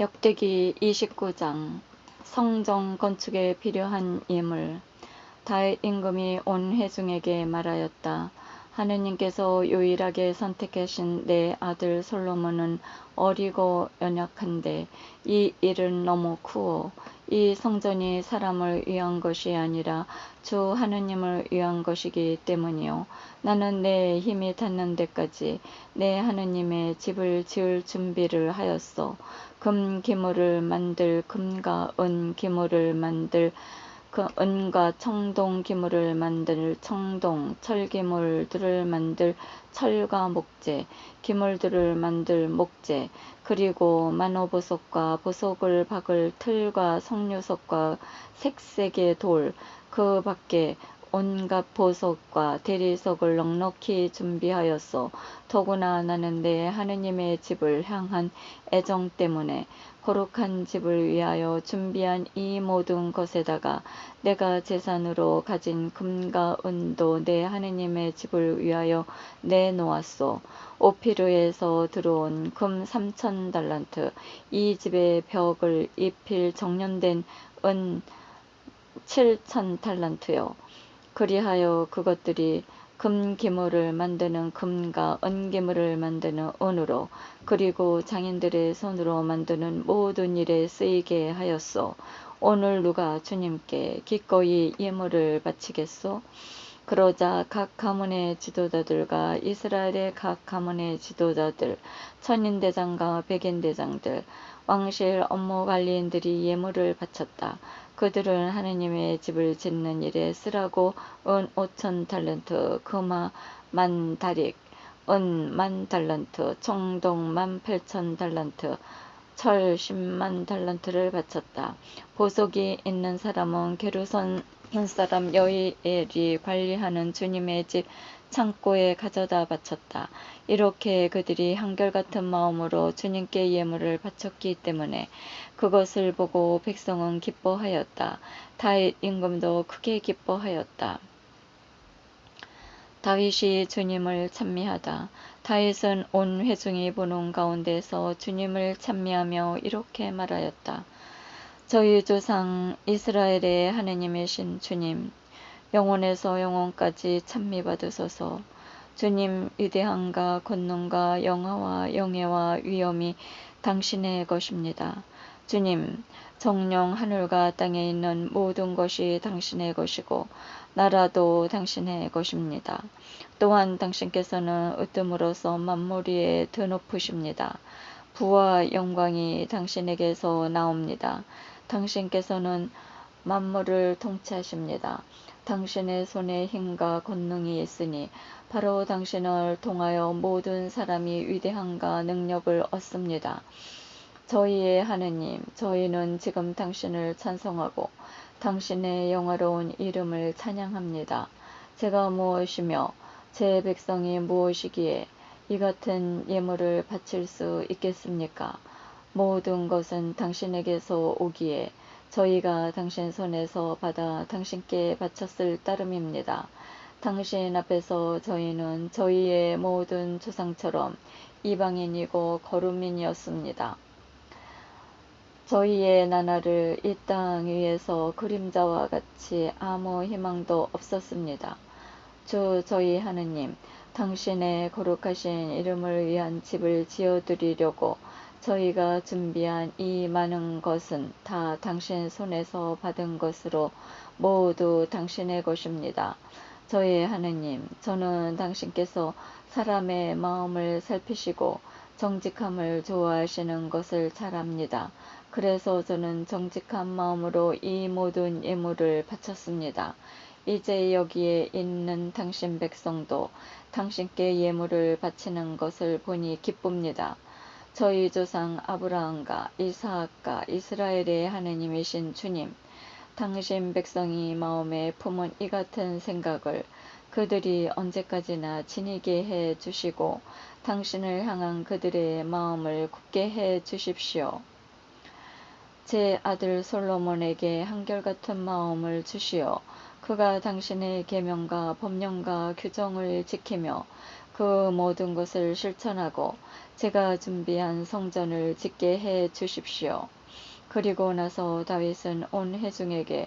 역대기 29장 성정 건축에 필요한 예물 다윗 임금이 온 회중에게 말하였다. 하느님께서 유일하게 선택하신 내 아들 솔로몬은 어리고 연약한데 이 일은 너무 크오. 이 성전이 사람을 위한 것이 아니라 주 하느님을 위한 것이기 때문이요. 나는 내 힘이 닿는 데까지 내 하느님의 집을 지을 준비를 하였어. 금 기물을 만들 금과 은 기물을 만들 그 은과 청동 기물을 만들 청동, 철 기물들을 만들 철과 목재, 기물들을 만들 목재, 그리고 만호보석과 보석을 박을 틀과 석류석과 색색의 돌, 그 밖에 온갖 보석과 대리석을 넉넉히 준비하였소. 더구나 나는 내 하느님의 집을 향한 애정 때문에 거룩한 집을 위하여 준비한 이 모든 것에다가 내가 재산으로 가진 금과 은도 내 하느님의 집을 위하여 내놓았소. 오피르에서 들어온 금 삼천 달란트, 이 집의 벽을 입힐 정련된 은 칠천 달란트요. 그리하여 그것들이 금기물을 만드는 금과 은기물을 만드는 은으로 그리고 장인들의 손으로 만드는 모든 일에 쓰이게 하였소. 오늘 누가 주님께 기꺼이 예물을 바치겠소? 그러자 각 가문의 지도자들과 이스라엘의 각 가문의 지도자들, 천인대장과 백인대장들, 왕실 업무 관리인들이 예물을 바쳤다. 그들은 하느님의 집을 짓는 일에 쓰라고 은 오천 달란트, 금화 만 다릭, 은 만 달란트, 청동 만 팔천 달란트, 철 십만 달란트를 바쳤다. 보석이 있는 사람은 게르선 사람 여이엘이 관리하는 주님의 집 창고에 가져다 바쳤다. 이렇게 그들이 한결같은 마음으로 주님께 예물을 바쳤기 때문에 그것을 보고 백성은 기뻐하였다. 다윗 임금도 크게 기뻐하였다. 다윗이 주님을 찬미하다. 다윗은 온 회중이 보는 가운데서 주님을 찬미하며 이렇게 말하였다. 저희 조상 이스라엘의 하느님이신 주님, 영원에서 영원까지 찬미받으소서. 주님 위대함과 권능과 영화와 영예와 위엄이 당신의 것입니다. 주님, 정령 하늘과 땅에 있는 모든 것이 당신의 것이고 나라도 당신의 것입니다. 또한 당신께서는 으뜸으로서 만물 위에 드높으십니다. 부와 영광이 당신에게서 나옵니다. 당신께서는 만물을 통치하십니다. 당신의 손에 힘과 권능이 있으니 바로 당신을 통하여 모든 사람이 위대함과 능력을 얻습니다. 저희의 하느님, 저희는 지금 당신을 찬송하고 당신의 영화로운 이름을 찬양합니다. 제가 무엇이며 제 백성이 무엇이기에 이 같은 예물을 바칠 수 있겠습니까? 모든 것은 당신에게서 오기에 저희가 당신 손에서 받아 당신께 바쳤을 따름입니다. 당신 앞에서 저희는 저희의 모든 조상처럼 이방인이고 거루민이었습니다. 저희의 나라를 이 땅 위에서 그림자와 같이 아무 희망도 없었습니다. 주 저희 하느님, 당신의 거룩하신 이름을 위한 집을 지어드리려고 저희가 준비한 이 많은 것은 다 당신 손에서 받은 것으로 모두 당신의 것입니다. 저희 하느님, 저는 당신께서 사람의 마음을 살피시고 정직함을 좋아하시는 것을 잘 압니다. 그래서 저는 정직한 마음으로 이 모든 예물을 바쳤습니다. 이제 여기에 있는 당신 백성도 당신께 예물을 바치는 것을 보니 기쁩니다. 저희 조상 아브라함과 이사학과 이스라엘의 하느님이신 주님, 당신 백성이 마음에 품은 이 같은 생각을 그들이 언제까지나 지니게 해 주시고 당신을 향한 그들의 마음을 굳게 해 주십시오. 제 아들 솔로몬에게 한결같은 마음을 주시어 그가 당신의 계명과 법령과 규정을 지키며 그 모든 것을 실천하고 제가 준비한 성전을 짓게 해 주십시오. 그리고 나서 다윗은 온 회중에게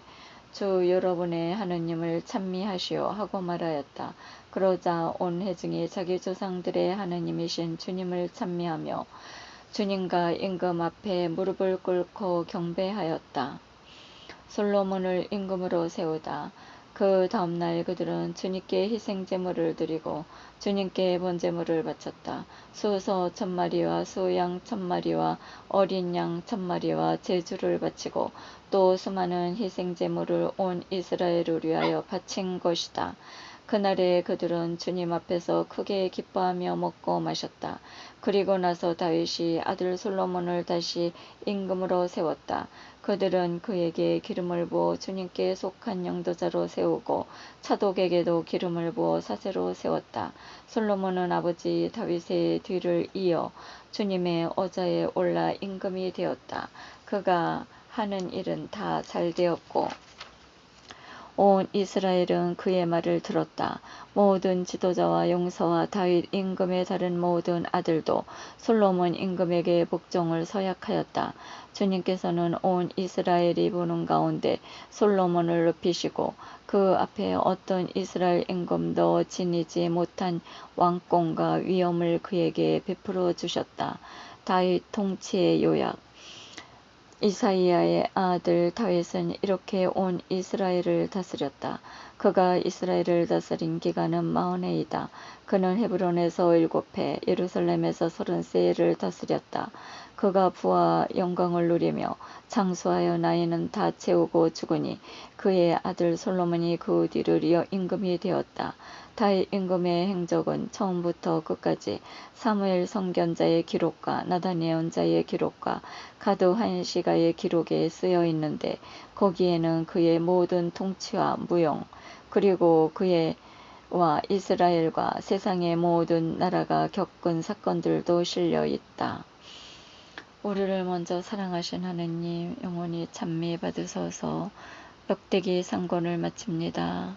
주 여러분의 하느님을 찬미하시오 하고 말하였다. 그러자 온 회중이 자기 조상들의 하느님이신 주님을 찬미하며 주님과 임금 앞에 무릎을 꿇고 경배하였다. 솔로몬을 임금으로 세우다. 그 다음날 그들은 주님께 희생 제물을 드리고 주님께 번제물을 바쳤다. 수소 천마리와 수양 천마리와 어린 양 천마리와 제주를 바치고 또 수많은 희생 제물을 온 이스라엘을 위하여 바친 것이다. 그날에 그들은 주님 앞에서 크게 기뻐하며 먹고 마셨다. 그리고 나서 다윗이 아들 솔로몬을 다시 임금으로 세웠다. 그들은 그에게 기름을 부어 주님께 속한 영도자로 세우고 차독에게도 기름을 부어 사세로 세웠다. 솔로몬은 아버지 다윗의 뒤를 이어 주님의 어자에 올라 임금이 되었다. 그가 하는 일은 다 잘 되었고 온 이스라엘은 그의 말을 들었다. 모든 지도자와 용서와 다윗 임금의 다른 모든 아들도 솔로몬 임금에게 복종을 서약하였다. 주님께서는 온 이스라엘이 보는 가운데 솔로몬을 높이시고 그 앞에 어떤 이스라엘 임금도 지니지 못한 왕권과 위엄을 그에게 베풀어 주셨다. 다윗 통치의 요약 이사이야의 아들 다윗은 이렇게 온 이스라엘을 다스렸다. 그가 이스라엘을 다스린 기간은 마흔해이다. 그는 헤브론에서 일곱 해, 예루살렘에서 서른 세를 다스렸다. 그가 부와 영광을 누리며 장수하여 나이는 다 채우고 죽으니 그의 아들 솔로몬이 그 뒤를 이어 임금이 되었다. 다윗 임금의 행적은 처음부터 끝까지 사무엘 성견자의 기록과 나단 예언자의 기록과 가드 한 시가의 기록에 쓰여 있는데 거기에는 그의 모든 통치와 무용 그리고 그의 와 이스라엘과 세상의 모든 나라가 겪은 사건들도 실려 있다. 우리를 먼저 사랑하신 하느님 영원히 찬미 받으소서 역대기 상권을 마칩니다.